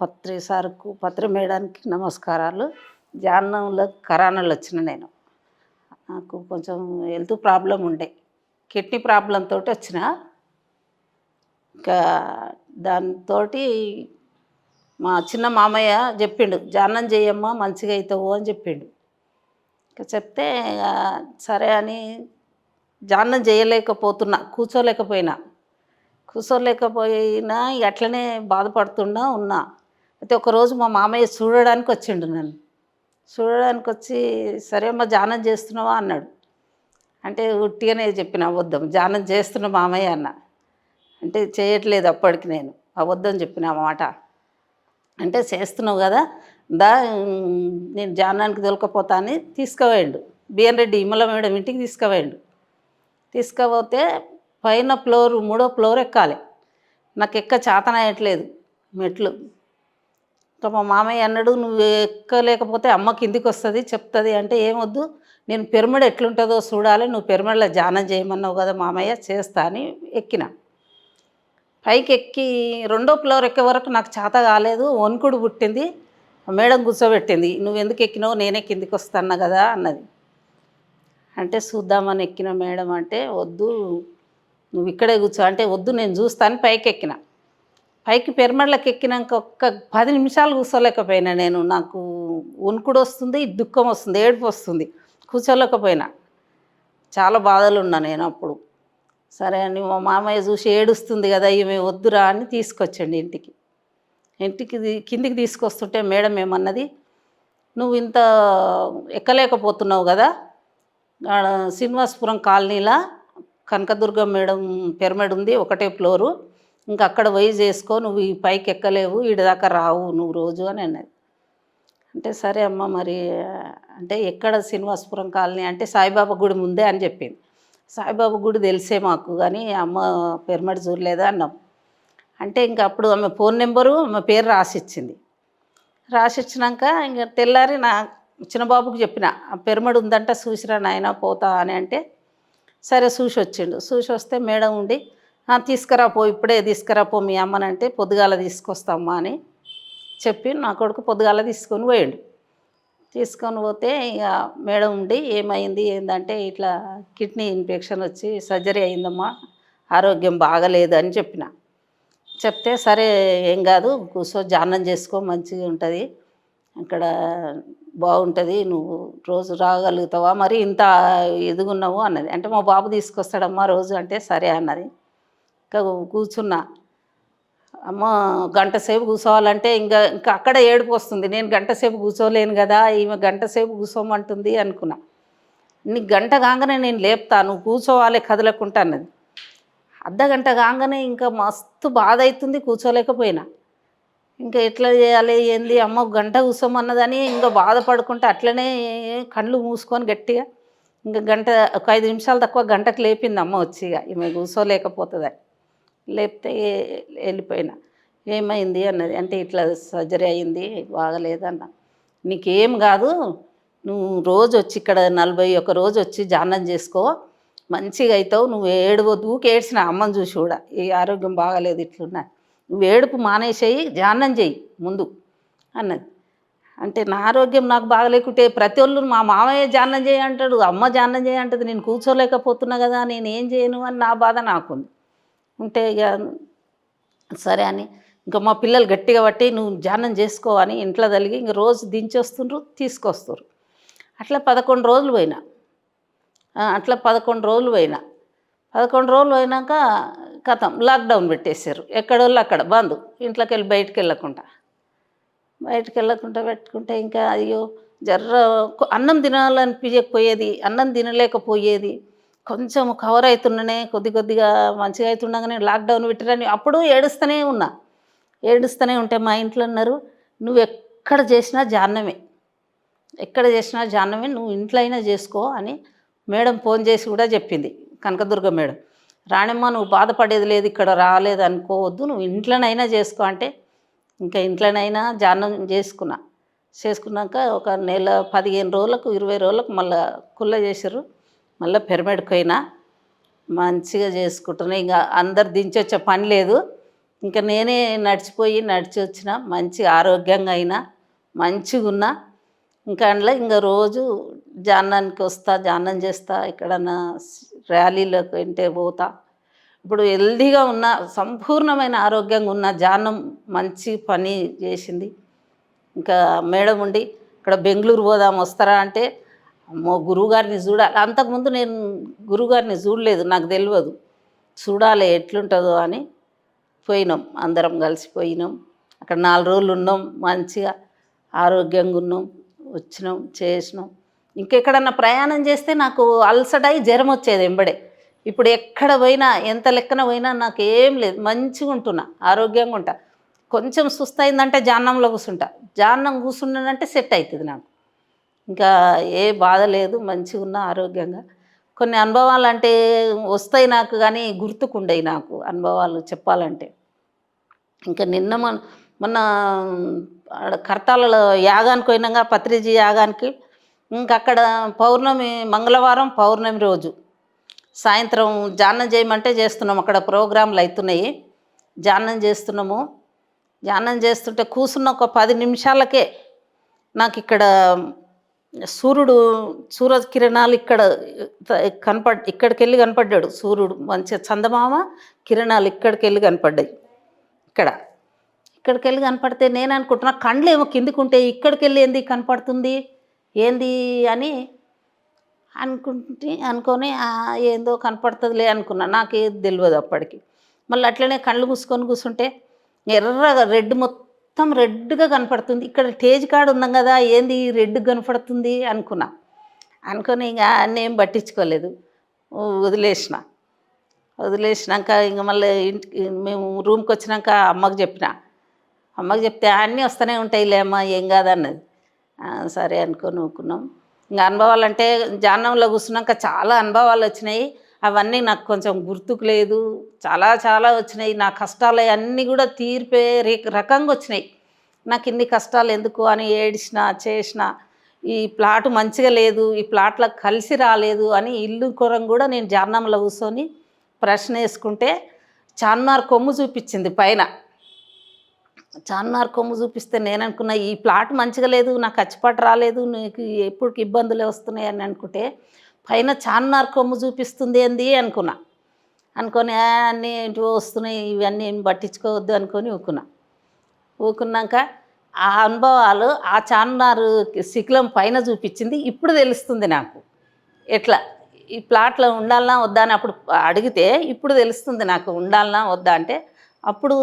పత్రి సార్కు పత్రి మేడానికి నమస్కారాలు. జాన్నంలో కరోనాలో వచ్చిన నేను. నాకు కొంచెం హెల్త్ ప్రాబ్లం ఉండే. కిడ్నీ ప్రాబ్లంతో వచ్చిన. ఇంకా దాంతో మా చిన్న మామయ్య చెప్పిండు జాన్నం చేయమ్మా మంచిగా అవుతావు అని చెప్పిండు. ఇంకా చెప్తే సరే అని జాన్నం చేయలేకపోతున్నా కూర్చోలేకపోయినా. కూర్చోలేకపోయినా అట్లనే బాధపడుతున్నా ఉన్నా. అయితే ఒకరోజు మా మామయ్య చూడడానికి వచ్చిండు నన్ను. చూడడానికి వచ్చి సరే అమ్మ జానం చేస్తున్నావా? అన్నాడు. అంటే ఉట్టిగానే చెప్పిన అబద్ధం జానం చేస్తున్న మామయ్య అన్న. అంటే చేయట్లేదు అప్పటికి నేను. అబద్ధం చెప్పిన మాట. అంటే చేస్తున్నావు కదా దా నేను జానానికి దొరకపోతా అని తీసుకుపోయిండు. బిఎన్ రెడ్డి ఇమ్మల మేడం ఇంటికి తీసుకుపోయిండు. తీసుకుపోతే పైన ఫ్లోర్ మూడో ఫ్లోర్ ఎక్కాలి. నాకు ఎక్క చేతనయ్యట్లేదు మెట్లు. ఇంకా మా మామయ్య అన్నాడు నువ్వు ఎక్కలేకపోతే అమ్మ కిందికి వస్తుంది చెప్తుంది. అంటే ఏమొద్దు నేను పిరమిడ్ ఎట్లుంటుందో చూడాలి నువ్వు పిరమిడ్లో ధ్యానం చేయమన్నావు కదా మామయ్య చేస్తా అని ఎక్కిన. పైకి ఎక్కి రెండో ఫ్లోర్ ఎక్కే వరకు నాకు చేత కాలేదు వణుకుడు పుట్టింది మేడం కూర్చోబెట్టింది నువ్వు ఎందుకు ఎక్కినావు నేనే కిందికి వస్తాను కదా అన్నది. అంటే చూద్దామని ఎక్కిన మేడం అంటే వద్దు నువ్వు ఇక్కడే కూర్చో అంటే వద్దు నేను చూస్తాను పైకి ఎక్కినా పైకి పెరమళ్ళకి ఎక్కినాక ఒక్క పది నిమిషాలు కూర్చోలేకపోయినా నేను. నాకు వణుకుడు వస్తుంది దుఃఖం వస్తుంది ఏడుపు వస్తుంది కూర్చోలేకపోయినా. చాలా బాధలు ఉన్నా నేను అప్పుడు. సరే అని మా మామయ్య చూసి ఏడుస్తుంది కదా ఈమె వద్దురా అని తీసుకొచ్చండి ఇంటికి. ఇంటికి కిందికి తీసుకొస్తుంటే మేడం ఏమన్నది నువ్వు ఇంత ఎక్కలేకపోతున్నావు కదా శ్రీనివాసపురం కాలనీలా కనకదుర్గం మేడం పిరమిడ్ ఉంది ఒకటే ఫ్లోరు. ఇంకా అక్కడ పోయి చేసుకో నువ్వు ఈ పైకి ఎక్కలేవు ఈడి దాకా రావు నువ్వు రోజు అని అన్నది. అంటే సరే అమ్మ మరి అంటే ఎక్కడ శ్రీనివాసపురం కాలనీ అంటే సాయిబాబా గుడి ముందే అని చెప్పింది. సాయిబాబా గుడి తెలిసే మాకు కానీ అమ్మ పెరమడి చూడలేదా అన్నాం. అంటే ఇంకా అప్పుడు ఆమె ఫోన్ నెంబరు ఆమె పేరు రాసిచ్చింది. రాసిచ్చినాక ఇంకా తెల్లారి నా చిన్నబాబుకి చెప్పిన ఆ ఉందంట చూసిరా నాయన పోతా అని అంటే సరే చూసి వచ్చిండు. చూసి వస్తే మేడం ఉండి తీసుకురా పో ఇప్పుడే తీసుకురా పో మీ అమ్మనంటే పొద్దుగాల తీసుకొస్తామ్మా అని చెప్పి నా కొడుకు పొద్దుగాల తీసుకొని పోయిండు. తీసుకొని పోతే ఇక మేడం ఉండి ఏమైంది? ఏంటంటే ఇట్లా కిడ్నీ ఇన్ఫెక్షన్ వచ్చి సర్జరీ అయిందమ్మా ఆరోగ్యం బాగలేదు అని చెప్పిన. చెప్తే సరే ఏం కాదు కూర్చో జానం చేసుకో మంచిగా ఉంటుంది అక్కడ బాగుంటుంది నువ్వు రోజు రాగలుగుతావా మరి ఇంత ఎదుగున్నావు అన్నది. అంటే మా బాబు తీసుకొస్తాడమ్మా రోజు అంటే సరే అన్నది. కూర్చున్నా. అమ్మ గంట సేపు కూర్చోవాలంటే ఇంకా ఇంకా అక్కడ ఏడుపు వస్తుంది. నేను గంట సేపు కూర్చోలేను కదా ఈమె గంట సేపు కూర్చోమంటుంది అనుకున్నా. నీ గంట కాగానే నేను లేపుతాను కూర్చోవాలి కదలకుండా అన్నది. అర్ధ గంట కాగానే ఇంకా మస్తు బాధ అవుతుంది కూర్చోలేకపోయినా. ఇంకా ఎట్లా చేయాలి ఏంది? అమ్మ గంట కూర్చోమన్నదని ఇంకా బాధపడుకుంటే అట్లనే కళ్ళు మూసుకొని గట్టిగా ఇంకా గంట ఒక ఐదు నిమిషాలు తక్కువ గంటకు లేపింది అమ్మ వచ్చి ఇక. ఈమె కూర్చోలేకపోతుందని. లేపితే వెళ్ళిపోయినా. ఏమైంది అన్నది. అంటే ఇట్లా సర్జరీ అయింది బాగలేదన్న. నీకేం కాదు నువ్వు రోజు వచ్చి ఇక్కడ నలభై ఒక రోజు వచ్చి జానం చేసుకో. మంచిగా అవుతావు నువ్వు ఏడవద్దు దూకి ఏడ్చిన అమ్మని చూసి కూడా. ఈ ఆరోగ్యం బాగాలేదు ఇట్లున్నా. నువ్వు ఏడుపు మానేసేయి జానం చెయ్యి ముందు అన్నది. అంటే నా ఆరోగ్యం నాకు బాగలేకుంటే ప్రతి ఒళ్ళు మా మామయ్య జానం చేయి అంటాడు. అమ్మ జానం చేయి అంటది. నేను కూర్చోలేకపోతున్నా కదా నేను ఏం చేయను అని నా బాధ నాకుంది. ఉంటే ఇక సరే అని. ఇంకా మా పిల్లలు గట్టిగా పట్టి నువ్వు ధ్యానం చేసుకో అని ఇంట్లో తలిగి ఇంక రోజు దించొస్తుండ్రు తీసుకొస్తారు అట్లా పదకొండు రోజులు పోయినా. అట్లా పదకొండు రోజులు పోయినా. పదకొండు రోజులు పోయినాక కథం లాక్డౌన్ పెట్టేశారు. ఎక్కడోళ్ళు అక్కడ బంద్. ఇంట్లోకి వెళ్ళి బయటికి వెళ్ళకుండా బయటకు వెళ్ళకుండా పెట్టుకుంటే ఇంకా అయ్యో జర్ర అన్నం తినాలనిపించకపోయేది అన్నం తినలేకపోయేది. కొంచెం కవర్ అవుతుండనే కొద్ది కొద్దిగా మంచిగా అవుతుండగానే లాక్డౌన్ పెట్టిరని అప్పుడు ఏడుస్తూనే ఉన్నా. ఏడుస్తూనే ఉంటే మా ఇంట్లో అన్నారు నువ్వు ఎక్కడ చేసినా జాన్నమే ఎక్కడ చేసినా జాన్నమే నువ్వు ఇంట్లో అయినా చేసుకో అని మేడం ఫోన్ చేసి కూడా చెప్పింది. కనకదుర్గ మేడం రాణిమ్మ నువ్వు బాధపడేది లేదు ఇక్కడ రాలేదు అనుకోవద్దు. నువ్వు ఇంట్లోనైనా చేసుకో అంటే ఇంకా ఇంట్లోనైనా జానం చేసుకున్నా. చేసుకున్నాక ఒక నెల పదిహేను రోజులకు ఇరవై రోజులకు మళ్ళీ కుల్ల చేసారు మళ్ళీ పిరమిడ్కి పోయినా మంచిగా చేసుకుంటున్నా ఇంకా అందరు దించొచ్చే పని లేదు. ఇంకా నేనే నడిచిపోయి నడిచి వచ్చిన మంచి ఆరోగ్యంగా అయినా మంచిగా ఉన్నా ఇంకా అందులో ఇంకా రోజు జాన్నానికి వస్తా జాన్నం చేస్తా ఎక్కడన్నా ర్యాలీలకు వెంటే పోతా. ఇప్పుడు హెల్దీగా ఉన్న సంపూర్ణమైన ఆరోగ్యంగా ఉన్న జానం మంచి పని చేసింది. ఇంకా మేడం ఉండి ఇక్కడ బెంగళూరు పోదాం వస్తారా? అంటే అమ్మో గురువుగారిని చూడాలి. అంతకుముందు నేను గురువుగారిని చూడలేదు నాకు తెలియదు. చూడాలి ఎట్లుంటుందో అని పోయినాం. అందరం కలిసిపోయినాం అక్కడ నాలుగు రోజులు ఉన్నాం మంచిగా ఆరోగ్యంగా ఉన్నాం వచ్చినాం చేసినాం. ఇంకెక్కడన్నా ప్రయాణం చేస్తే నాకు అలసటై జ్వరం వచ్చేది ఎంబడే ఇప్పుడు ఎక్కడ పోయినా ఎంత లెక్కన పోయినా నాకు ఏం లేదు. మంచిగా ఉంటున్నా ఆరోగ్యంగా ఉంటా. కొంచెం సుస్థ అయిందంటే జాన్నంలో కూర్చుంటా. జాన్నం కూర్చున్నానంటే సెట్ అవుతుంది నాకు. ఇంకా ఏ బాధ లేదు మంచిగా ఉన్నా ఆరోగ్యంగా. కొన్ని అనుభవాలు అంటే వస్తాయి నాకు కానీ గుర్తుకుండయి నాకు అనుభవాలు చెప్పాలంటే. ఇంకా నిన్న మన మొన్న కర్తాలలో యాగానికి పోయినాక పత్రిజీ యాగానికి ఇంకా అక్కడ పౌర్ణమి మంగళవారం పౌర్ణమి రోజు. సాయంత్రం జానం చేయమంటే చేస్తున్నాం అక్కడ ప్రోగ్రాంలు అవుతున్నాయి జానం చేస్తున్నాము. జానం చేస్తుంటే కూర్చున్న ఒక పది నిమిషాలకే నాకు ఇక్కడ సూర్యుడు సూర్య కిరణాలు ఇక్కడ కనపడ్ ఇక్కడికి వెళ్ళి కనపడ్డాడు. సూర్యుడు మంచిగా చందమామ కిరణాలు ఇక్కడికి వెళ్ళి కనపడ్డాయి. ఇక్కడ. ఇక్కడికి వెళ్ళి కనపడితే నేను అనుకుంటున్నా కండ్లు ఏమో కిందికి ఉంటే ఇక్కడికి వెళ్ళి ఏంది కనపడుతుంది? ఏంది అని అనుకుంటే అనుకొని ఏందో కనపడుతుందిలే అనుకున్నా. నాకేది తెలియదు అప్పటికి. మళ్ళీ అట్లనే కళ్ళు మూసుకొని కూర్చుంటే ఎర్రగా రెడ్ మొత్తం మొత్తం రెడ్గా కనపడుతుంది. ఇక్కడ టేజ్ కాడ ఉన్నాం కదా ఏంది రెడ్ కనపడుతుంది అనుకున్నా. అనుకొని ఇంకా అన్నేం పట్టించుకోలేదు. వదిలేసిన. వదిలేసినాక ఇంక మళ్ళీ ఇంటికి మేము రూమ్కి వచ్చినాక అమ్మకి చెప్పిన. అమ్మకి చెప్తే అన్నీ వస్తూనే ఉంటాయిలే అమ్మ ఏం కాదన్నది. సరే అనుకొని ఊకున్నాం ఇంకా అనుభవాలు అంటే జాన్నంలో కూర్చున్నాక చాలా అనుభవాలు వచ్చినాయి. అవన్నీ నాకు కొంచెం గుర్తుకు లేదు. చాలా చాలా వచ్చినాయి. నా కష్టాలు అన్నీ కూడా తీర్పే రకంగా వచ్చినాయి. నాకు ఇన్ని కష్టాలు ఎందుకు అని ఏడిచిన చేసిన ఈ ప్లాట్ మంచిగా లేదు ఈ ప్లాట్లో కలిసి రాలేదు అని ఇల్లు కొరం కూడా నేను జార్నంలో కూర్చొని ప్రశ్న వేసుకుంటే చార్మినార్ కొమ్ము చూపించింది పైన. చార్మినార్ కొమ్ము చూపిస్తే నేను అనుకున్నా ఈ ప్లాట్ మంచిగా లేదు నాకు ఖర్చుపాటు రాలేదు నీకు ఎప్పుడు ఇబ్బందులు వస్తున్నాయి అని అనుకుంటే పైన చార్మినార్ కొమ్ము చూపిస్తుంది ఏంది అనుకున్నా. అనుకొని అన్నీ ఏంటివో వస్తున్నాయి ఇవన్నీ ఏం పట్టించుకోవద్దు అనుకొని ఊకున్నా. ఊకున్నాక ఆ అనుభవాలు ఆ చార్మినార్ శిఖలం పైన చూపించింది. ఇప్పుడు తెలుస్తుంది నాకు. ఎట్లా? ఈ ప్లాట్లో ఉండాలనా వద్దా అని అప్పుడు అడిగితే ఇప్పుడు తెలుస్తుంది నాకు ఉండాలనా వద్దా అంటే అప్పుడు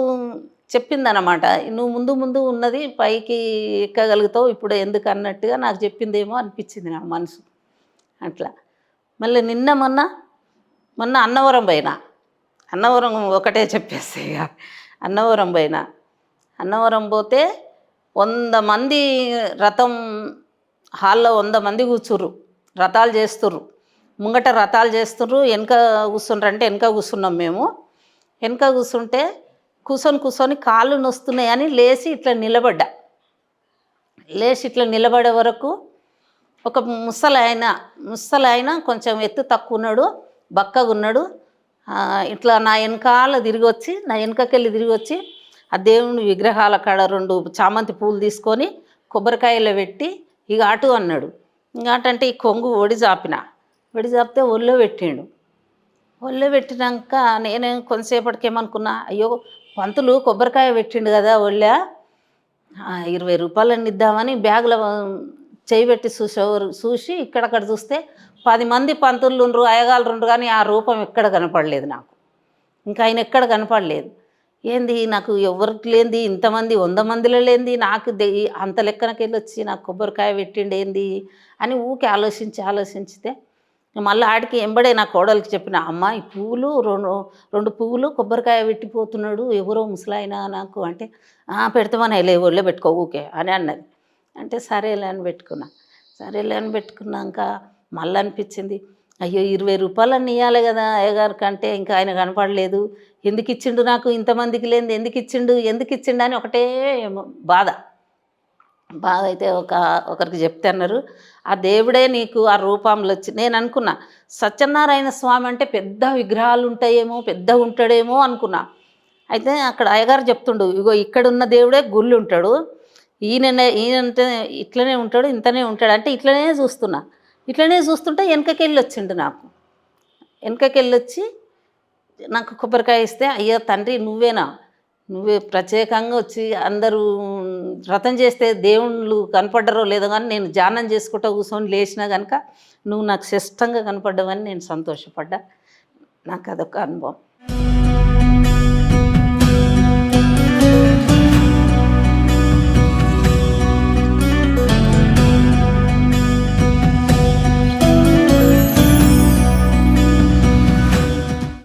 చెప్పిందనమాట నువ్వు ముందు ముందు ఉన్నది పైకి ఎక్కగలుగుతావు ఇప్పుడు ఎందుకు అన్నట్టుగా నాకు చెప్పిందేమో అనిపించింది నా మనసు. అట్లా. మళ్ళీ నిన్న మొన్న మొన్న అన్నవరం పోయినా. అన్నవరం ఒకటే చెప్పేసి ఇక. అన్నవరం పోయినా. అన్నవరం పోతే వంద మంది రథం హాల్లో వంద మంది కూర్చుర్రు. రథాలు చేస్తుర్రు. ముంగట రథాలు చేస్తుర్రు. వెనక కూర్చుండ్రు అంటే వెనక కూర్చున్నాం మేము. వెనక కూర్చుంటే కూర్చొని కూర్చొని కాళ్ళు నొస్తున్నాయని లేచి ఇట్లా నిలబడ్డా. లేచి ఇట్లా నిలబడే వరకు ఒక ముసలాయన ముసలాయన కొంచెం ఎత్తు తక్కువ ఉన్నాడు బక్కగా ఉన్నాడు. ఇట్లా నా వెనకాల తిరిగి వచ్చి నా వెనకకెళ్ళి తిరిగి వచ్చి ఆ దేవుని విగ్రహాల కాడ రెండు చామంతి పూలు తీసుకొని కొబ్బరికాయలో పెట్టి ఇక అటు అన్నాడు. ఇంకా అటు అంటే ఈ కొంగు ఒడి చాపిన. ఒడి చాపితే ఒళ్ళో పెట్టిండు. ఒళ్ళో పెట్టినాక నేనే కొంతసేపటికి ఏమనుకున్నా అయ్యో పంతులు కొబ్బరికాయ పెట్టిండు కదా ఒళ్ళ ఇరవై రూపాయలని ఇద్దామని బ్యాగులో చేయి పెట్టి చూసేవారు చూసి ఇక్కడక్కడ చూస్తే పది మంది పంతులు ఉండ్రు అయ్యగాళ్ళు కానీ ఆ రూపం ఎక్కడ కనపడలేదు నాకు. ఇంకా ఆయన ఎక్కడ కనపడలేదు. ఏంది నాకు ఎవరికి లేనిది ఇంతమంది వంద మందిలో లేనిది నాకు అంత లెక్కనకెళ్ళి వచ్చి నాకు కొబ్బరికాయ పెట్టిండి ఏంది అని ఊకి ఆలోచించి ఆలోచించితే మళ్ళీ ఆడికి ఎంబడే నా కోడలికి చెప్పిన అమ్మ ఈ పువ్వులు రెండు రెండు పువ్వులు కొబ్బరికాయ పెట్టిపోతున్నాడు ఎవరో ముసలాయన నాకు అంటే పెడతామని లే ఒళ్ళో పెట్టుకో ఊకే అని అన్నది. అంటే సరేలే అని పెట్టుకున్నా. సరేలే అని పెట్టుకున్నాక మళ్ళీ అనిపించింది అయ్యో ఇరవై రూపాయలని ఇవ్వాలి కదా అయ్యగారు కంటే ఇంకా ఆయన కనపడలేదు. ఎందుకు ఇచ్చిండు నాకు? ఇంతమందికి లేనిది ఎందుకు ఇచ్చిండు? ఎందుకు ఇచ్చిండు? అని ఒకటే బాధ. బాధ అయితే ఒక ఒకరికి చెప్తే అన్నారు ఆ దేవుడే నీకు ఆ రూపంలో వచ్చి నేను అనుకున్నా సత్యనారాయణ స్వామి అంటే పెద్ద విగ్రహాలు ఉంటాయేమో పెద్ద ఉంటాడేమో అనుకున్నా. అయితే అక్కడ అయ్యగారు చెప్తుండు ఇగో ఇక్కడ ఉన్న దేవుడే గుళ్ళు ఉంటాడు ఈయన ఈయనంటే ఇట్లనే ఉంటాడు ఇంతనే ఉంటాడు. అంటే ఇట్లనే చూస్తున్నా. ఇట్లనే చూస్తుంటే వెనకకెళ్ళి వచ్చిండు నాకు. వెనకకెళ్ళి వచ్చి నాకు కొబ్బరికాయ ఇస్తే అయ్యా తండ్రి నువ్వేనా? నువ్వే ప్రత్యేకంగా వచ్చి అందరూ వ్రతం చేస్తే దేవుళ్ళు కనపడ్డరో లేదో కానీ నేను ధ్యానం చేసుకుంటూ కూర్చొని లేచినా కనుక నువ్వు నాకు శిష్టంగా కనపడ్డావని నేను సంతోషపడ్డా. నాకు అదొక అనుభవం.